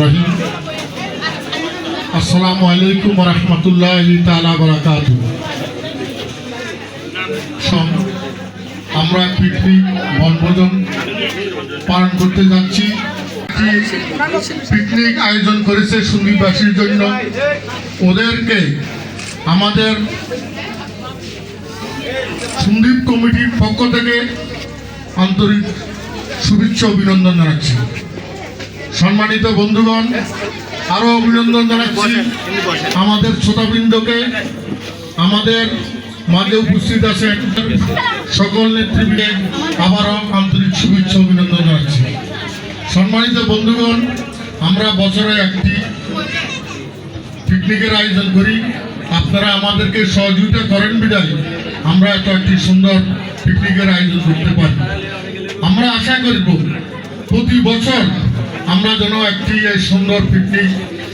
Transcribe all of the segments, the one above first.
রহিম। আসসালামু আলাইকুম আমরা পিকনিক বনভোজন পালন করতে যাচ্ছি। পিকনিক আয়োজন করেছে সুন্দরবাসীর জন্য। ওদেরকে আমাদের সন্দীপ কমিটির পক্ষ থেকে আন্তরিক শুভেচ্ছা অভিনন্দন জানাচ্ছি। সম্মানিত বন্ধুগণ আরও অভিনন্দন জানাচ্ছি আমাদের শ্রোতাবৃন্দকে। আমাদের মাঝে উপস্থিত আছেন সকল নেতৃবৃন্দে আবারও আন্তরিক শুভেচ্ছা অভিনন্দন জানাচ্ছি। সম্মানিত বন্ধুগণ আমরা বছরে একটি পিকনিকের আয়োজন করি। আপনারা আমাদেরকে সহযোগিতা করেন বিদায়। আমরা এত একটি সুন্দর পিকনিকের আয়োজন করতে পারি। আমরা আশা করব প্রতি বছর আমরা যেন একটি এই সুন্দর পিকনিক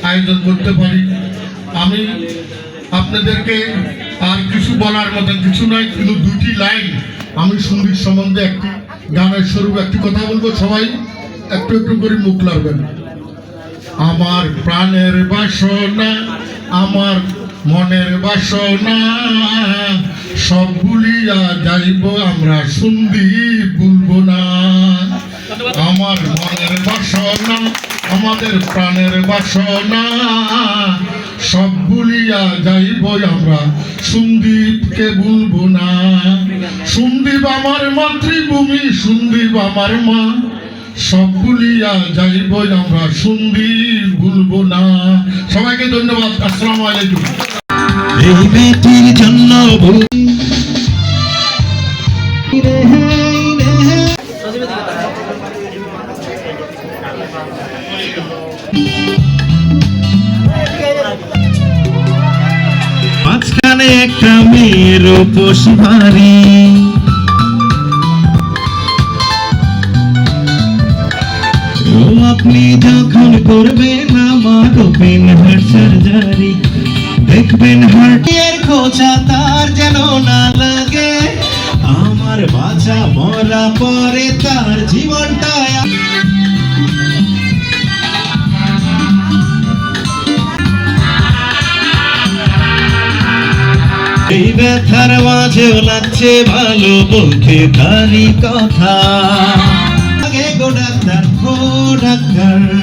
আয়োজন করতে পারি। আমি আপনাদেরকে আর কিছু বলার মতন কিছু নয়, কিন্তু দুটি লাইন আমি সংগীত সম্বন্ধে একটি গানের স্বরূপ একটি কথা বলব। সবাই একটু একটু করে মুখ লাগবেন। আমার প্রাণের বাসনা, আমার মনের বাসনা, সব ভুলিয়া যাইব, আমরা শুনবি বলব না। আমার মনের বাসনা, আমাদের প্রাণের বাসনা। সব ভুলিয়া যাইব আমরা, সন্দীপকে ভুলবো না। সন্দীপ আমার মাতৃভূমি, সন্দীপ আমার মা। সব ভুলিয়া যাইব আমরা, সন্দীপ ভুলবো না। সবাইকে ধন্যবাদ, আসসালামু আলাইকুম। এই বেটির জন্য মাঝখানে একটা মেয়ের উপোস ভারী। আপনি যখন করবেন আমার ওপেন হার্ট সার্জারি দেখবেন হার্টের খোঁচা তার যেন না লাগে। আমার বাঁচা মরা পরে তার জীবনটা এই ব্যথার মাঝেও লাগছে ভালো বলতে তারই কথা। আগে গো ডাক্তার ডাক্তার।